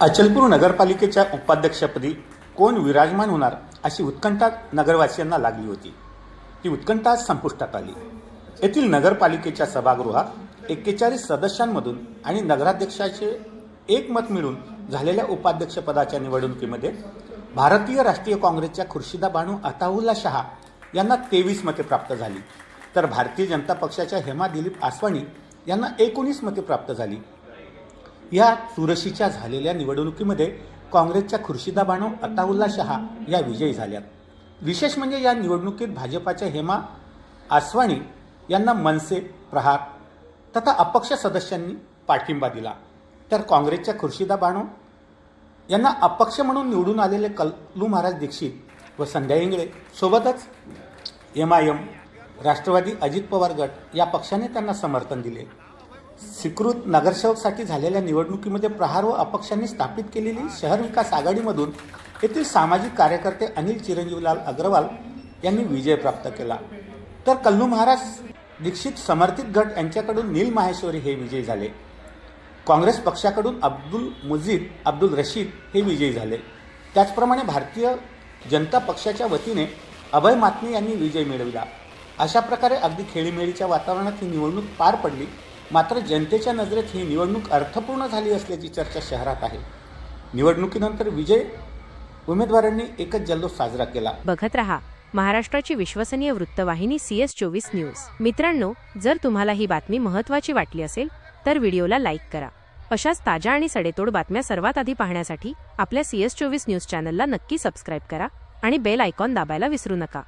अचलपूर नगरपालिकेच्या उपाध्यक्षपदी कोण विराजमान होणार अशी उत्कंठा नगरवासियांना लागली होती. ती उत्कंठा संपुष्टात आली. येथील नगरपालिकेच्या सभागृहात एक्केचाळीस सदस्यांमधून आणि नगराध्यक्षाचे एक मत मिळून झालेल्या उपाध्यक्षपदाच्या निवडणुकीमध्ये भारतीय राष्ट्रीय काँग्रेसच्या खुर्शिदा बानू अताउल्ला शहा यांना तेवीस मते प्राप्त झाली. तर भारतीय जनता पक्षाच्या हेमा दिलीप आसवाणी यांना एकोणीस मते प्राप्त झाली. या चुरशीच्या झालेल्या निवडणुकीमध्ये काँग्रेसच्या खुर्शिदा बानो अताउल्ला शहा या विजयी झाल्यात. विशेष म्हणजे या निवडणुकीत भाजपाच्या हेमा आसवाणी यांना मनसे प्रहार तथा अपक्ष सदस्यांनी पाठिंबा दिला. तर काँग्रेसच्या खुर्शिदा बानो यांना अपक्ष म्हणून निवडून आलेले कल्लू महाराज दीक्षित व संध्या इंगळे सोबतच M I M Rashtrawadi Ajit Pawar गट या पक्षाने त्यांना समर्थन दिले. स्वीकृत नगरसेवकसाठी झालेल्या निवडणुकीमध्ये प्रहार व अपक्षांनी स्थापित केलेली शहर विकास आघाडीमधून येथील सामाजिक कार्यकर्ते अनिल चिरंजीवलाल अग्रवाल यांनी विजय प्राप्त केला. तर कल्लू महाराज दीक्षित समर्थित गट यांच्याकडून नील माहेश्वरी हे विजयी झाले. काँग्रेस पक्षाकडून अब्दुल मुजीद अब्दुल रशीद हे विजयी झाले. त्याचप्रमाणे भारतीय जनता पक्षाच्या वतीने अभय मातनी यांनी विजय मिळविला. अशा प्रकारे अगदी खेळीमेळीच्या वातावरणात ही निवडणूक पार पडली. मात्र जनतेच्या नजरेत ही निवडणूक अर्थपूर्ण झाली असल्याची चर्चा शहरात आहे. निवडणुकीनंतर विजय उमेदवारांनी एकच जल्लोष साजरा केला. बघत रहा. महाराष्ट्राची विश्वसनीय वृत्तवाहिनी सी एस चोवीस न्यूज. मित्रांनो जर तुम्हाला ही बातमी महत्त्वाची वाटली असेल तर व्हिडिओला लाईक करा. अशाच ताज्या आणि सडेतोड बातम्या सर्वात आधी पाहण्यासाठी आपल्या सी एस चोवीस न्यूज चॅनलला नक्की सबस्क्राईब करा आणि बेल आयकॉन दाबायला विसरू नका.